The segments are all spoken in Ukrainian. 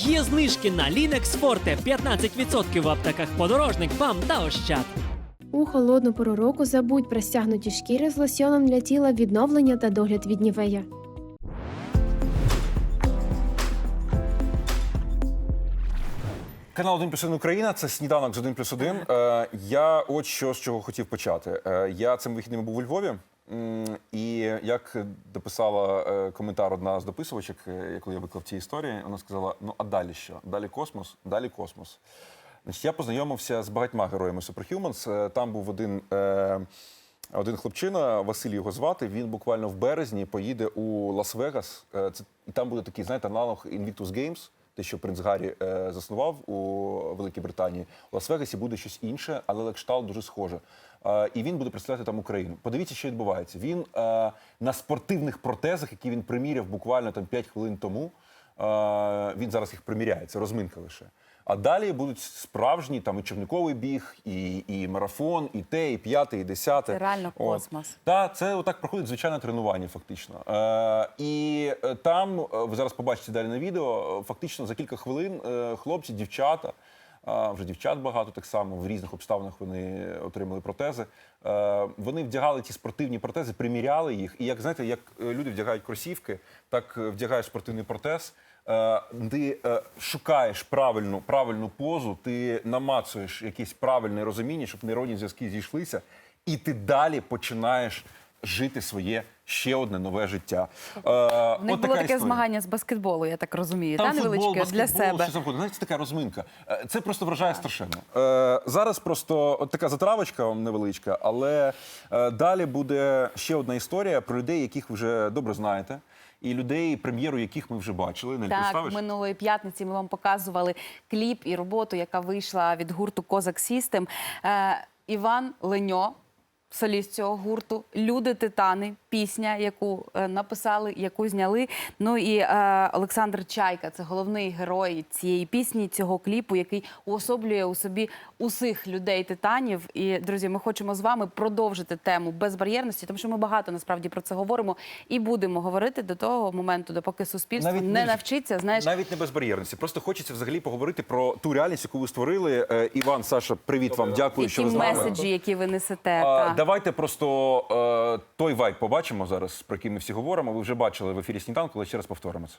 Є знижки на Linux Forte 15% в аптеках подорожник, ПАМ та Ощад. У холодну пору року забудь про стягнуті шкіри з лосьоном для тіла відновлення та догляд від нівея. Канал 1 плюс 1 Україна, це сніданок з 1 плюс 1. Е, я от що з чого хотів почати. Е, я цим вихідним був у Львові, і як дописала е, коментар одна з дописувачок, е, коли я виклав ці історії, вона сказала: ну а далі що? Далі космос, далі космос. Значить, я познайомився з багатьма героями Superhumans. Е, Там був один. Один хлопчина, Василь його звати. Він буквально в березні поїде у Лас-Вегас. Там буде такий, знаєте, аналог Invictus Games, те, що принц Гаррі е, заснував у Великій Британії. У Лас-Вегасі буде щось інше, але кшталт дуже схоже. Е, і він буде представляти там Україну. Подивіться, що відбувається. Він е, на спортивних протезах, які він приміряв буквально там 5 хвилин тому. Е, він зараз їх приміряє, це розминка лише. А далі будуть справжні там і човниковий біг, і, і марафон, і те, і п'яте, і десяте. Це реально От. космос. Та це отак проходить звичайне тренування, фактично. Е, і е, там е, ви зараз побачите далі на відео. е, Фактично за кілька хвилин хлопці, дівчата. Вже дівчат багато так само в різних обставинах вони отримали протези. Вони вдягали ті спортивні протези, приміряли їх. І як знаєте, як люди вдягають кросівки, так вдягаєш спортивний протез. Е, Ти е, шукаєш правильну, правильну позу, ти намацуєш якесь правильне розуміння, щоб нейронні зв'язки зійшлися, і ти далі починаєш жити своє ще одне нове життя. Е, В них от було така таке історія. змагання з баскетболу, я так розумію. Там та футбол, невеличке для себе. Що завгодно. Знаєте, це така розминка. Це просто вражає страшенно. Е, зараз просто от така затравочка вам невеличка, але е, далі буде ще одна історія про людей, яких ви вже добре знаєте, і людей, прем'єру яких ми вже бачили. Не Так, минулої п'ятниці ми вам показували кліп і роботу, яка вийшла від гурту Козак Сістем. Е, Іван Леньо, соліст цього гурту, Люди Титани, пісня, яку е, написали, яку зняли. Ну і е, Олександр Чайка, це головний герой цієї пісні, цього кліпу, який уособлює у собі усіх людей титанів. І друзі, ми хочемо з вами продовжити тему безбар'єрності, тому що ми багато насправді про це говоримо і будемо говорити до того моменту, допоки суспільство Навіть не навчиться. Знаєш, Навіть не безбар'єрності. Просто хочеться взагалі поговорити про ту реальність, яку ви створили. Е, Іван, Саша, привіт вам. Дякую, що які ви з нами. меседжі, які ви несете. А. давайте просто е, той вайб побачимо зараз, про який ми всі говоримо. Ви вже бачили в ефірі сніданку, але ще раз повторимо це.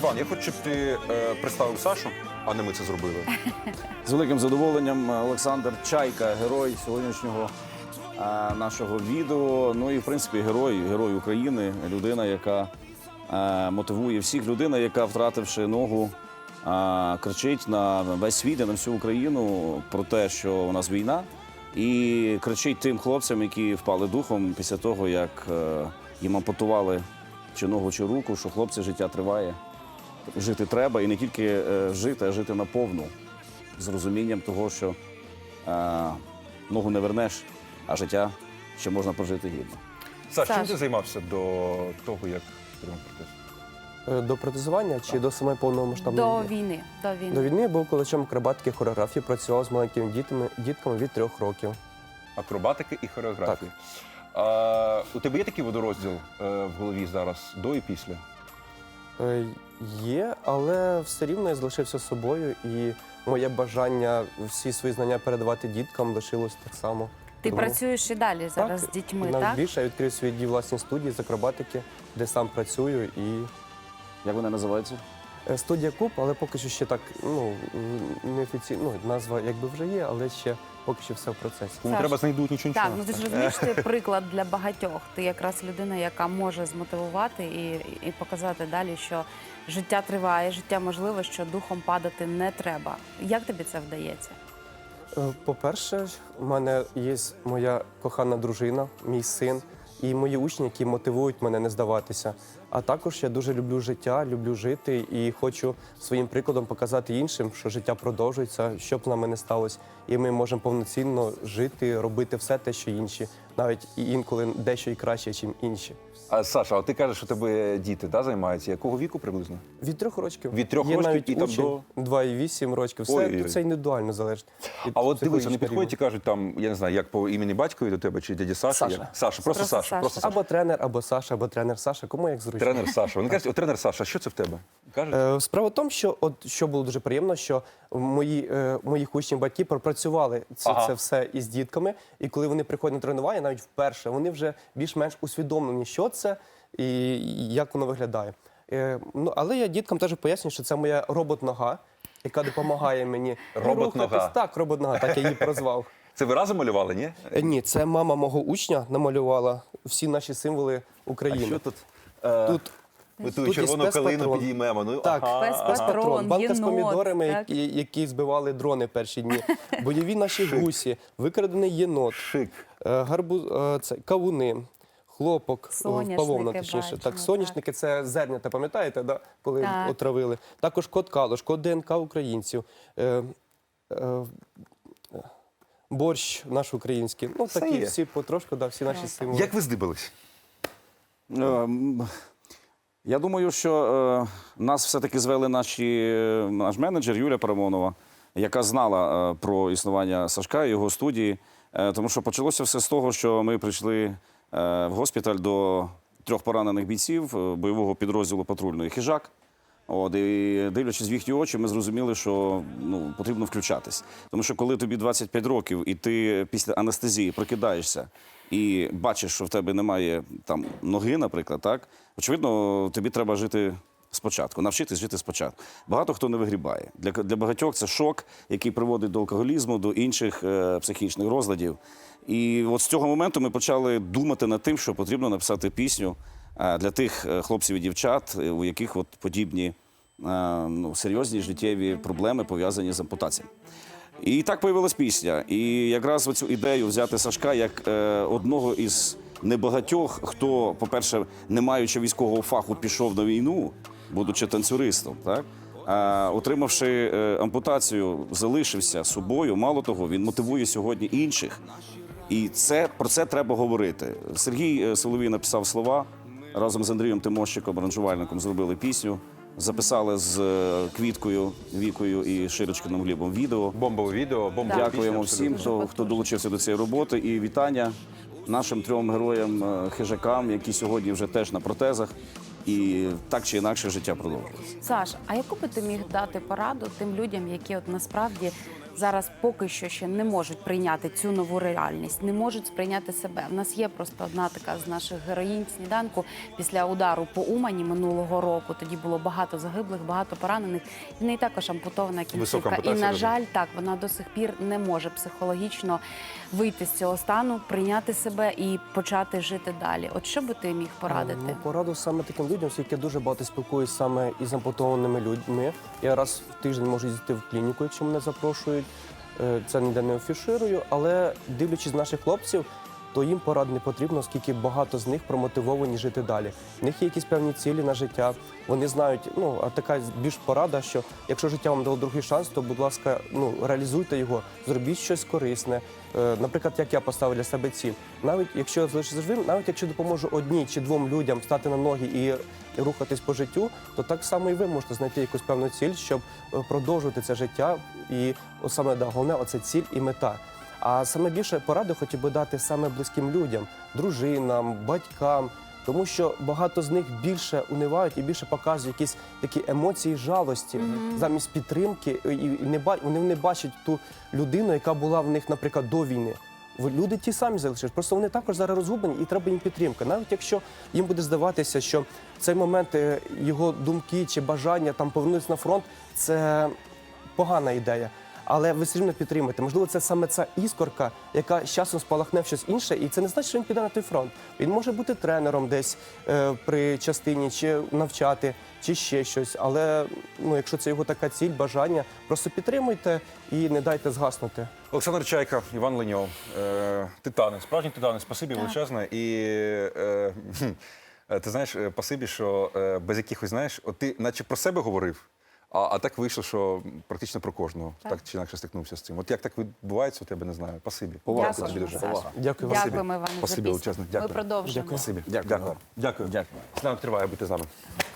Е, Іван, я хочу, щоб ти е, представив Сашу, а не ми це зробили. З великим задоволенням Олександр Чайка, герой сьогоднішнього е, нашого відео. Ну і в принципі герой, герой України, людина, яка е, мотивує всіх, людина, яка, втративши ногу, е, кричить на весь світ і на всю Україну про те, що у нас війна, і кричить тим хлопцям, які впали духом після того, як е, їм ампутували чи ногу, чи руку, що хлопці життя триває. Жити треба і не тільки е, жити, а жити наповну з розумінням того, що е, ногу не вернеш, а життя ще можна прожити гідно. Саш, чим ти займався до того, як отримав протез? Е, До протезування чи до самої повномасштабної До війни? війни. До війни. До війни я був колечем акробатики хореографії, працював з маленькими дітьми, дітками від трьох років. Акробатики і хореографії. А, у тебе є такий водорозділ е, в голові зараз, до і після? Е, Є, але все рівно я залишився собою, і моє бажання всі свої знання передавати діткам лишилось так само. Ти Тому- працюєш і далі зараз Так, з дітьми, навіть так? більше я відкрив свої дві власні студії з акробатики, де сам працюю. І Як вони називаються? Е, студія Куб, але поки що ще так, ну неофіційно, ну, назва якби вже є, але ще поки що все в процесі. Кому Саш, треба знайдуть нічого Так, ну ти ж розумієш, ти приклад для багатьох. Ти якраз людина, яка може змотивувати і, і показати далі, що життя триває, життя можливе, що духом падати не треба. Як тобі це вдається? Е, По-перше, у мене є моя кохана дружина, мій син і мої учні, які мотивують мене не здаватися. А також я дуже люблю життя, люблю жити і хочу своїм прикладом показати іншим, що життя продовжується, що б з нами не сталося, і ми можемо повноцінно жити, робити все те, що інші, навіть і інколи дещо і краще, ніж інші. А Саша, а ти кажеш, що тебе діти да, займаються? Якого віку приблизно? Від трьох років Від трьох є років навіть і там учень, до- 2,8 років. Все Ой. це індивідуально залежить. від А от дивися, вони психологічного підходять і кажуть там, я не знаю, як по імені батькові до тебе чи дяді Саша. Саша. Як? Саша, просто, Просто Саша, Саша. просто Саша. Або тренер, або Саша, або тренер Саша. Кому як зручно. Тренер Саша. Вони кажуть, о, тренер Саша, що це в тебе? Кажуть, Е, Справа в тому, що от що було дуже приємно, що мої е, моїх учнів батьки пропрацювали це, Ага. це все із дітками. І коли вони приходять на тренування, навіть вперше, вони вже більш-менш усвідомлені, що це і як воно виглядає. Е, ну але я діткам теж пояснюю, що це моя робот-нога, яка допомагає мені Робот-нога. рухатись. Так, робот-нога, так я її прозвав. це ви разом малювали, ні? Е, Ні, це мама мого учня намалювала всі наші символи України. А що тут? Е, Тут Ми тут ту є червону спецпатрон. калину підіймемо. Ну, Так, ага, Спецпатрон. ага. Спецпатрон, банка з єнот, помідорами, так. які, які збивали дрони перші дні, бойові наші гусі, викрадений єнот, Шик. е, гарбуз, е, це, кавуни, хлопок, е, Соняшники павовна, точніше. бачимо, Так, соняшники це зернята, пам'ятаєте, да? коли Так. отравили. Також код калош, код ДНК українців. Е, е, Борщ наш український. Ну, Все такі є. всі потрошку, да, всі наші символи. Як ви здибались? Е, Я думаю, що е, нас все-таки звели наші, е, наш менеджер Юля Парамонова, яка знала про існування Сашка і його студії. Тому що почалося все з того, що ми прийшли в госпіталь до трьох поранених бійців бойового підрозділу патрульної хижак. От, і дивлячись в їхні очі, ми зрозуміли, що ну, потрібно включатись. Тому що коли тобі 25 років, і ти після анестезії прокидаєшся і бачиш, що в тебе немає там ноги, наприклад, так очевидно, тобі треба жити спочатку, навчитись жити спочатку. Багато хто не вигрібає. Для, для багатьох це шок, який приводить до алкоголізму, до інших е, психічних розладів. І от з цього моменту ми почали думати над тим, що потрібно написати пісню для тих е, хлопців і дівчат, е, у яких от подібні е, ну, серйозні життєві проблеми пов'язані з ампутаціями. І так появилась пісня. І якраз оцю ідею взяти Сашка як е, одного із небагатьох, хто, по-перше, не маючи військового фаху, пішов на війну, будучи танцюристом, так? А, отримавши е, ампутацію, залишився собою. Мало того, він мотивує сьогодні інших. І це про це треба говорити. Сергій е, Соловій написав слова разом з Андрієм Тимощиком, аранжувальником, зробили пісню. Записали з е, квіткою, вікою і Широчкиним Глібом відео. Бомбове відео, бомбова Дякуємо всім, хто, хто долучився до цієї роботи. І вітання нашим трьом героям е, хижакам, які сьогодні вже теж на протезах. І так чи інакше життя продовжується. Саш, а яку би ти міг дати пораду тим людям, які от насправді зараз поки що ще не можуть прийняти цю нову реальність, не можуть сприйняти себе? У нас є просто одна така з наших героїнь сніданку після удару по Умані минулого року. Тоді було багато загиблих, багато поранених. І в неї також ампутована кінцівка. І на жаль, так вона до сих пір не може психологічно вийти з цього стану, прийняти себе і почати жити далі. От що би ти міг порадити? Ну, пораду саме таким людям, оскільки я дуже багато спілкуюсь саме із ампутованими людьми. Я раз в тиждень можу їздити в клініку, якщо мене запрошують. Е, Це ніде не афіширую, але дивлячись наших хлопців, то їм порад не потрібно, оскільки багато з них промотивовані жити далі. В них є якісь певні цілі на життя. Вони знають, ну а така більш порада, що якщо життя вам дало другий шанс, то будь ласка, ну реалізуйте його, зробіть щось корисне. Е, Наприклад, як я поставив для себе ціль, навіть якщо я живим, навіть якщо допоможу одній чи двом людям стати на ноги і, рухатись по життю, то так само і ви можете знайти якусь певну ціль, щоб е, продовжувати це життя. І саме да, головне, оце ціль і мета. А саме більше поради хотів би дати саме близьким людям, дружинам, батькам. Тому що багато з них більше унивають і більше показують якісь такі емоції жалості замість підтримки. І не ба- вони не бачать ту людину, яка була в них, наприклад, до війни. В- Люди ті самі залишились. Просто вони також зараз розгублені і треба їм підтримка. Навіть якщо їм буде здаватися, що в цей момент е, його думки чи бажання там повернутися на фронт це погана ідея. Але ви все рівно підтримуєте. Можливо, це саме ця іскорка, яка з часом спалахне в щось інше, і це не значить, що він піде на той фронт. Він може бути тренером десь е, при частині, чи навчати, чи ще щось. Але ну, якщо це його така ціль, бажання, просто підтримуйте і не дайте згаснути. Олександр Чайка, Іван Леньов, е, титани, справжні титани, спасибі величезне. І е, хм, е, ти знаєш, е, спасибі, що е, без якихось, знаєш, от ти наче про себе говорив, а, а так вийшло, що практично про кожного так, чи інакше стикнувся з цим. От як так відбувається у тебе, не знаю. Пасибі. Повага тобі дуже. Повага. Дякую вам. Спасибі. Дякуємо, вам. за Спасибі Дякую. Ми Дякую. Дякую. Дякую. Дякую. Дякую. Дякую. Дякую. Сніданок триває, Дякую. Дякую. нами.